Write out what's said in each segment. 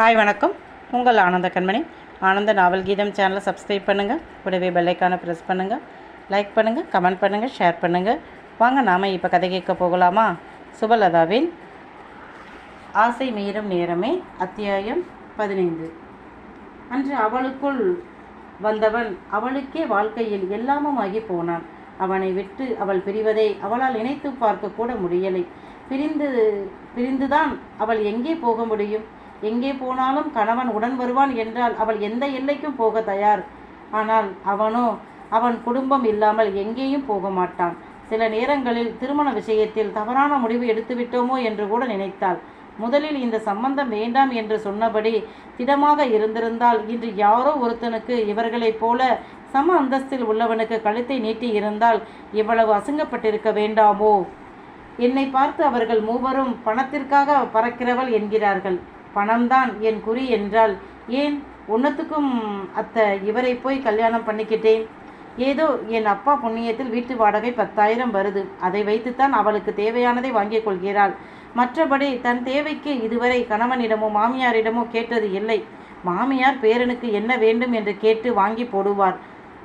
Hi வணக்கம். உங்கள் ஆனந்த கண்மணி. ஆனந்த நாவல் கீதம் சேனலை சப்ஸ்கிரைப் பண்ணுங்கள் கூடவே பெல்லைக்கான ப்ரெஸ் பண்ணுங்கள் லைக் பண்ணுங்கள் கமெண்ட் பண்ணுங்கள் ஷேர் பண்ணுங்கள் வாங்க நாம் இப்போ கதை கேட்க போகலாமா? சுபலதாவின் ஆசை மீறும் நேரமே அத்தியாயம் பதினைந்து. அன்று அவளுக்குள் வந்தவன் அவளுக்கே வாழ்க்கையில் எல்லாமுமாகி போனான். அவனை விட்டு அவள் பிரிவதை அவளால் நினைத்து பார்க்க கூட முடியலை. பிரிந்து பிரிந்துதான் அவள் எங்கே போக முடியும்? எங்கே போனாலும் கணவன் உடன் வருவான் என்றால் அவள் எந்த எல்லைக்கும் போக தயார். ஆனால் அவனோ அவன் குடும்பம் இல்லாமல் எங்கேயும் போக மாட்டான். சில நேரங்களில் திருமண விஷயத்தில் தவறான முடிவு எடுத்துவிட்டோமோ என்று கூட நினைத்தாள். முதலில் இந்த சம்பந்தம் வேண்டாம் என்று சொன்னபடி திடமாக இருந்திருந்தால் இன்று யாரோ ஒருத்தனுக்கு இவர்களைப் போல சம அந்தஸ்தில் உள்ளவனுக்கு கழுத்தை நீட்டி இருந்தால் இவ்வளவு அசுங்கப்பட்டிருக்க வேண்டாமோ? என்னை பார்த்து அவர்கள் மூவரும் பணத்திற்காக பறக்கிறவள் என்கிறார்கள். பணம்தான் என் குறி என்றால் ஏன்? உன்னத்துக்கும் அத்த இவரை போய் கல்யாணம் பண்ணிக்கிட்டேன். ஏதோ என் அப்பா புண்ணியத்தில் வீட்டு வாடகை பத்தாயிரம் வருது. அதை வைத்துத்தான் அவளுக்கு தேவையானதை வாங்கிக் கொள்கிறாள். மற்றபடி தன் தேவைக்கு இதுவரை கணவனிடமோ மாமியாரிடமோ கேட்டது இல்லை. மாமியார் பேரனுக்கு என்ன வேண்டும் என்று கேட்டு வாங்கி போடுவார்.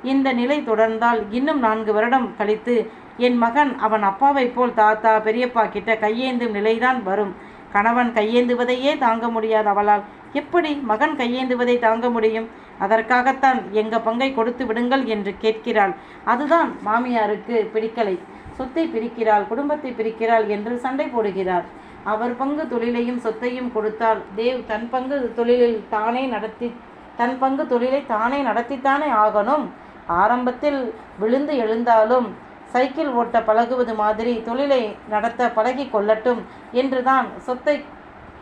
இந்த நிலை தொடர்ந்தால் இன்னும் நான்கு வருடம் கழித்து என் மகன் அவன் அப்பாவைப் போல் தாத்தா பெரியப்பா கிட்ட கையேந்தும் நிலைதான் வரும். கணவன் கையேந்துவதையே தாங்க முடியாது அவளால். எப்படி மகன் கையேந்துவதை தாங்க முடியும்? அதற்காகத்தான் எங்க பங்கை கொடுத்து விடுங்கள் என்று கேட்கிறாள். அதுதான் மாமியாருக்கு பிடிக்கலை. சொத்தை பிரிக்கிறாள் குடும்பத்தை பிரிக்கிறாள் என்று சண்டை போடுகிறார். அவர் பங்கு தொழிலையும் சொத்தையும் கொடுத்தால் தேவ் தன் பங்கு தொழிலில் தானே நடத்தி தன் பங்கு தொழிலை தானே நடத்தித்தானே ஆகணும்? ஆரம்பத்தில் விழுந்து எழுந்தாலும் சைக்கிள் ஓட்ட பழகுவது மாதிரி தொழிலை நடத்த பழகி கொள்ளட்டும் என்றுதான் சொத்தை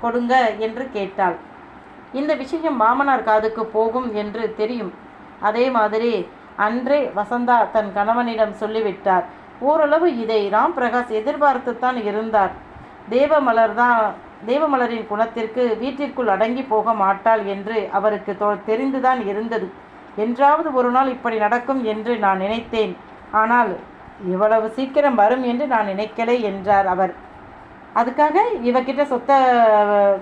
கொடுங்க என்று கேட்டாள். இந்த விஷயம் மாமனார் காதுக்கு போகும் என்று தெரியும். அதே மாதிரி அன்றே வசந்தா தன் கணவனிடம் சொல்லிவிட்டார். ஓரளவு இதை ராம் பிரகாஷ் எதிர்பார்த்துத்தான் இருந்தார். தேவமலர் தான் தேவமலரின் குணத்திற்கு வீட்டிற்குள் அடங்கி போக மாட்டாள் என்று அவருக்கு தொ- தெரிந்துதான் இருந்தது. என்றாவது ஒரு நாள் இப்படி நடக்கும் என்று நான் நினைத்தேன். ஆனால் இவ்வளவு சீக்கிரம் வரும் என்று நான் நினைக்கலை என்றார் அவர். அதுக்காக இவகிட்ட சொத்தை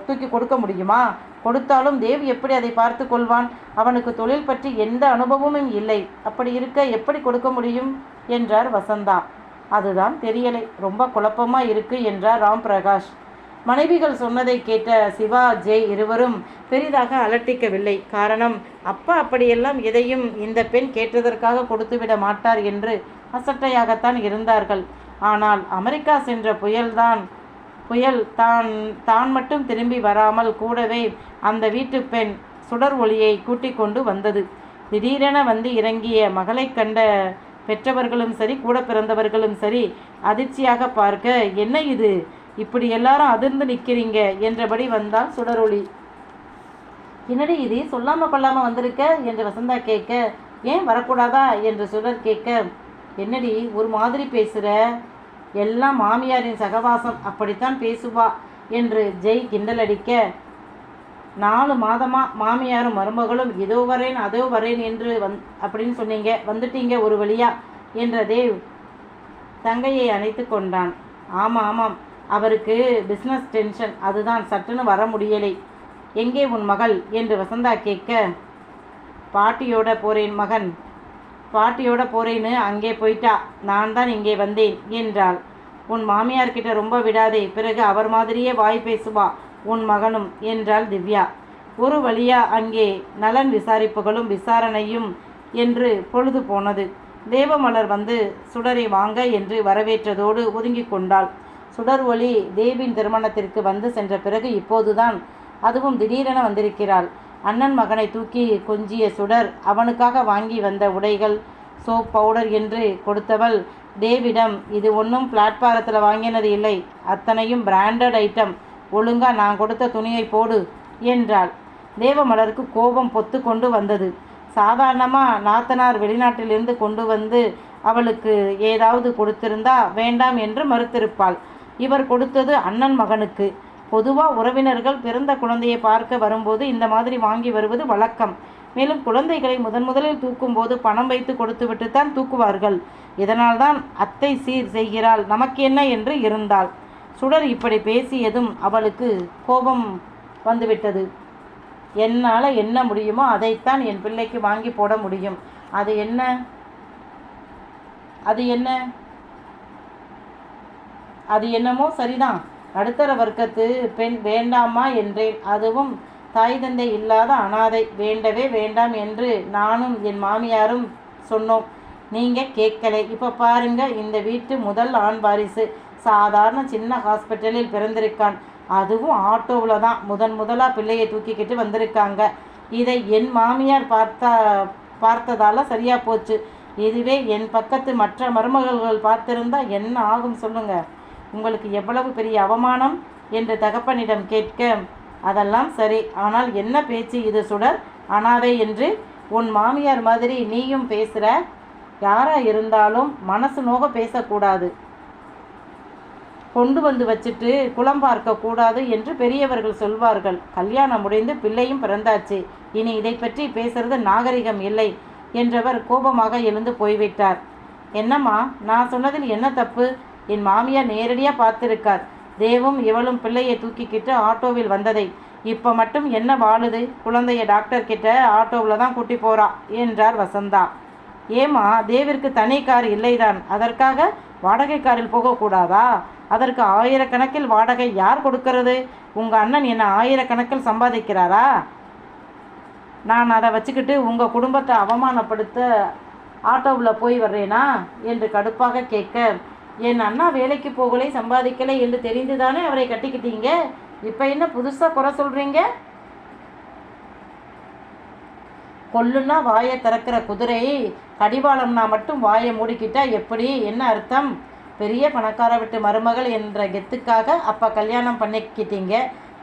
தூக்கி கொடுக்க முடியுமா? கொடுத்தாலும் தேவ் எப்படி அதை பார்த்து கொள்வான்? அவனுக்கு தொழில் பற்றி எந்த அனுபவமும் இல்லை. அப்படி இருக்க எப்படி கொடுக்க முடியும்? என்றார் வசந்தா. அதுதான் தெரியலை. ரொம்ப குழப்பமா இருக்கு என்றார் ராம் பிரகாஷ் மனைவிகள் சொன்னதை கேட்ட சிவா ஜெய் இருவரும் பெரிதாக அலட்டிக்கவில்லை. காரணம் அப்பா அப்படியெல்லாம் எதையும் இந்த பெண் கேட்டதற்காக கொடுத்துவிட மாட்டார் என்று அசட்டையாகத்தான் இருந்தார்கள். ஆனால் அமெரிக்கா சென்ற புயல்தான் புயல் தான் தான் மட்டும் திரும்பி வராமல் கூடவே அந்த வீட்டு பெண் சுடர் ஒளியை கூட்டிக் கொண்டு வந்தது. திடீரென வந்து இறங்கிய மகளைக் கண்ட பெற்றவர்களும் சரி கூட பிறந்தவர்களும் சரி அதிர்ச்சியாக பார்க்க என்ன இது? இப்படி எல்லாரும் அதிர்ந்து நிற்கிறீங்க என்றபடி வந்தால் சுடரொளி என்னடி இது? சொல்லாமல் கொள்ளாமல் வந்திருக்க? என்று வசந்தா கேட்க ஏன் வரக்கூடாதா? என்று சுடர் கேட்க என்னடி ஒரு மாதிரி பேசுகிற எல்லாம் மாமியாரின் சகவாசம் அப்படித்தான் பேசுவா என்று ஜெய் கிண்டலடிக்க நாலு மாதமாக மாமியாரும் மருமகளும் இதோ வரேன் அதோ வரேன் என்று வந் அப்படின்னு சொன்னீங்க வந்துட்டீங்க ஒரு வழியா என்ற தேவ் தங்கையை அணைத்து கொண்டான். ஆமாம் ஆமாம் அவருக்கு பிஸ்னஸ் டென்ஷன் அதுதான் சட்டுன்னு வர முடியலை. எங்கே உன் மகள்? என்று வசந்தா கேட்க. பாட்டியோட போறேன் மகன். பாட்டியோட போறேன்னு அங்கே போயிட்டா. நான் தான் இங்கே வந்தேன் என்றாள். உன் மாமியார் கிட்ட ரொம்ப விடாதே பிறகு அவர் மாதிரியே வாய் பேசுவா உன் மகனும் என்றாள் திவ்யா. ஒரு வழியா அங்கே நலன் விசாரிப்புகளும் விசாரணையும் என்று பொழுது போனது. தேவமலர் வந்து சுடரை வாங்க என்று வரவேற்றதோடு ஒதுங்கிக் கொண்டாள். சுடர் ஒளி தேவின் திருமணத்திற்கு வந்து சென்ற பிறகு இப்போதுதான் அதுவும் திடீரென வந்திருக்கிறாள். அண்ணன் மகனை தூக்கி கொஞ்சிய சுடர் அவனுக்காக வாங்கி வந்த உடைகள் சோப் பவுடர் என்று கொடுத்தவள் தேவிடம் இது ஒன்றும் பிளாட்பாரத்தில் வாங்கினது இல்லை. அத்தனையும் பிராண்டட் ஐட்டம் ஒழுங்கா நான் கொடுத்த துணியை போடு என்றாள். தேவமலருக்கு கோபம் பொத்து கொண்டு வந்தது. சாதாரணமாக நாத்தனார் வெளிநாட்டிலிருந்து கொண்டு வந்து அவளுக்கு ஏதாவது கொடுத்திருந்தா வேண்டாம் என்று மறுத்திருப்பாள். இவர் கொடுத்தது அண்ணன் மகனுக்கு. பொதுவாக உறவினர்கள் பிறந்த குழந்தையை பார்க்க வரும்போது இந்த மாதிரி வாங்கி வருவது வழக்கம். மேலும் குழந்தைகளை முதன் முதலில் தூக்கும்போது பணம் வைத்து கொடுத்துவிட்டு தான் தூக்குவார்கள். இதனால்தான் அத்தை சீர் செய்கிறாள் நமக்கு என்ன என்று இருந்தாள். சுடர் இப்படி பேசியதும் அவளுக்கு கோபம் வந்துவிட்டது. என்னால் என்ன முடியுமோ அதைத்தான் என் பிள்ளைக்கு வாங்கி போட முடியும். அது என்ன? அது என்ன? அது என்னமோ சரிதான். நடுத்தர வர்க்கத்து பெண் வேண்டாமா என்றேன். அதுவும் தாய் தந்தை இல்லாத அனாதை வேண்டவே வேண்டாம் என்று நானும் என் மாமியாரும் சொன்னோம். நீங்கள் கேட்கலை. இப்போ பாருங்க இந்த வீட்டு முதல் ஆண் வாரிசு. சாதாரண சின்ன ஹாஸ்பிட்டலில் பிறந்திருக்கான். அதுவும் ஆட்டோவில் தான். முதன் முதலாக பிள்ளையை தூக்கிக்கிட்டு வந்திருக்காங்க. இதை என் மாமியார் பார்த்தா பார்த்ததால சரியாக போச்சு. இதுவே என் பக்கத்து மற்ற மருமகள்கள் பார்த்திருந்தா என்ன ஆகும் சொல்லுங்கள் உங்களுக்கு எவ்வளவு பெரிய அவமானம் என்று தகப்பனிடம் கேட்க அதெல்லாம் சரி ஆனால் என்ன பேச்சு இது சுடர்? அனாதை என்று உன் மாமியார் மாதிரி நீயும் பேசுகிற யாரா இருந்தாலும் மனசு நோக பேசக்கூடாது. கொண்டு வந்து வச்சுட்டு குளம் பார்க்க கூடாது என்று பெரியவர்கள் சொல்வார்கள். கல்யாணம் முடிந்து பிள்ளையும் பிறந்தாச்சு. இனி இதை பற்றி பேசுறது நாகரிகம் இல்லை என்றவர் கோபமாக எழுந்து போய்விட்டார். என்னம்மா நான் சொன்னதில் என்ன தப்பு? என் மாமியார் நேரடியாக பார்த்துருக்கார். தேவும் இவளும் பிள்ளையை தூக்கிக்கிட்டு ஆட்டோவில் வந்ததை. இப்போ மட்டும் என்ன வாழுது? குழந்தைய டாக்டர் கிட்ட ஆட்டோவில் தான் கூட்டி போகிறா என்றார் வசந்தா. ஏமா தேவிற்கு தனி கார் இல்லைதான். அதற்காக வாடகை காரில் போகக்கூடாதா அதற்கு ஆயிரக்கணக்கில் வாடகை யார் கொடுக்கறது? உங்கள் அண்ணன் என்ன ஆயிரக்கணக்கில் சம்பாதிக்கிறாரா? நான் அதை வச்சுக்கிட்டு உங்கள் குடும்பத்தை அவமானப்படுத்த ஆட்டோவில் போய் வர்றேனா? என்று கடுப்பாக கேட்க என் அண்ணா வேலைக்கு போகலை சம்பாதிக்கலை என்று தெரிந்துதானே அவரை கட்டிக்கிட்டீங்க? இப்போ என்ன புதுசாக குறை சொல்கிறீங்க கொல்லுன்னா வாயை திறக்கிற குதிரை கடிவாளம்னா மட்டும் வாயை மூடிக்கிட்டா எப்படி? என்ன அர்த்தம்? பெரிய பணக்கார விட்டு மருமகள் என்ற கெத்துக்காக அப்போ கல்யாணம் பண்ணிக்கிட்டீங்க.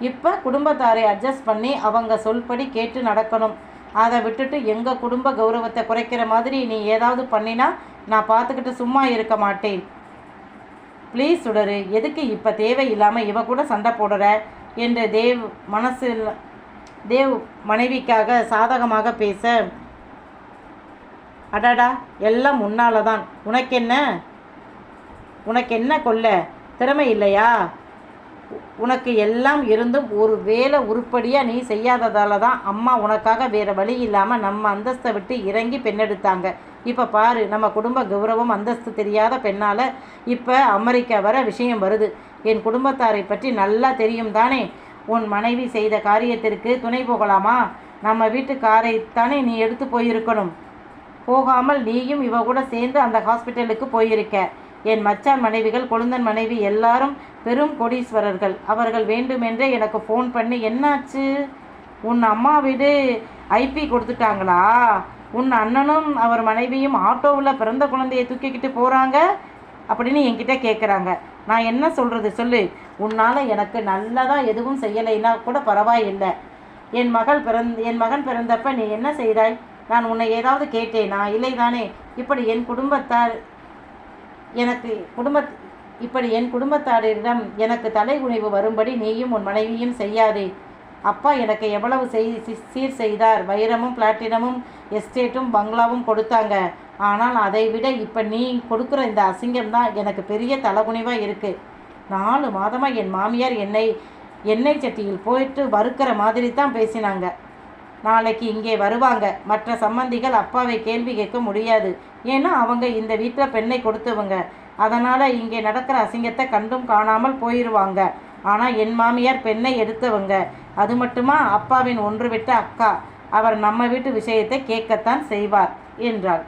இப்போ குடும்பத்தாரை அட்ஜஸ்ட் பண்ணி அவங்க சொல்படி கேட்டு நடக்கணும். அதை விட்டுட்டு எங்கள் குடும்ப கௌரவத்தை குறைக்கிற மாதிரி நீ ஏதாவது பண்ணினா நான் பார்த்துக்கிட்டு சும்மா இருக்க மாட்டேன். ப்ளீஸ் சுடரு எதுக்கு இப்போ தேவையில்லாமல் இவ கூட சண்டை போடுற? என்று தேவ் மனசில் தேவ் மனைவிக்காக சாதகமாக பேச அடடா எல்லாம் முன்னால் தான் உனக்கென்ன உனக்கு கொல்ல திறமை இல்லையா? உனக்கு எல்லாம் இருந்தும் ஒரு வேலை உருப்படியாக நீ செய்யாததால தான் அம்மா உனக்காக வேறு வழி இல்லாமல் நம்ம அந்தஸ்தை விட்டு இறங்கி பெண்ணெடுத்தாங்க. இப்போ பாரு நம்ம குடும்ப கௌரவம் அந்தஸ்து தெரியாத பெண்ணால் இப்போ அமெரிக்கா வர விஷயம் வருது. என் குடும்பத்தாரை பற்றி நல்லா தெரியும் தானே? உன் மனைவி செய்த காரியத்திற்கு துணை போகலாமா? நம்ம வீட்டு தானே நீ எடுத்து போயிருக்கணும். போகாமல் நீயும் இவ கூட சேர்ந்து அந்த ஹாஸ்பிட்டலுக்கு போயிருக்க. என் மச்சான் மனைவிகள் கொழுந்தன் மனைவி எல்லாரும் பெரும் கோடீஸ்வரர்கள். அவர்கள் வேண்டுமென்றே எனக்கு ஃபோன் பண்ணி என்னாச்சு? உன் அம்மா வீடு ஐபி கொடுத்துட்டாங்களா? உன் அண்ணனும் அவர் மனைவியும் ஆட்டோவில் பிறந்த குழந்தையை தூக்கிக்கிட்டு போகிறாங்க அப்படின்னு என்கிட்ட கேட்குறாங்க நான் என்ன சொல்கிறது சொல்லு? உன்னால் எனக்கு நல்லதாக எதுவும் செய்யலைன்னா கூட பரவாயில்லை. என் மகள் பிறந்த என் மகன் பிறந்தப்ப நீ என்ன செய்தாய்? நான் உன்னை ஏதாவது கேட்டேனா? இல்லை தானே இப்படி என் குடும்பத்தார் எனக்கு குடும்ப இப்படி என் குடும்பத்தாரிடம் எனக்கு தலைகுனிவு வரும்படி நீயும் உன் மனைவியும் செய்யாதே. அப்பா எனக்கு எவ்வளவு செய் சீர் செய்தார். வைரமும் பிளாட்டினமும் எஸ்டேட்டும் பங்களாவும் கொடுத்தாங்க. ஆனால் அதை விட இப்போ நீ கொடுக்குற இந்த அசிங்கம் தான் எனக்கு பெரிய தலைகுனிவாக இருக்குது நாலு மாதமாக என் மாமியார் என்னை எண்ணெய் சட்டியில் போயிட்டு வறுக்கிற மாதிரி தான் பேசினாங்க. நாளைக்கு இங்கே வருவாங்க. மற்ற சம்பந்திகள் அப்பாவை கேள்வி கேட்க முடியாது. ஏன்னா அவங்க இந்த வீட்டில் பெண்ணை கொடுத்தவங்க. அதனால் இங்கே நடக்கிற அசிங்கத்தை கண்டும் காணாமல் போயிடுவாங்க ஆனால் என் மாமியார் பெண்ணை எடுத்தவங்க. அது மட்டுமா? அப்பாவின் ஒன்று விட்ட அக்கா. அவர் நம்ம வீட்டு விஷயத்தை கேட்கத்தான் செய்வார் என்றாள்.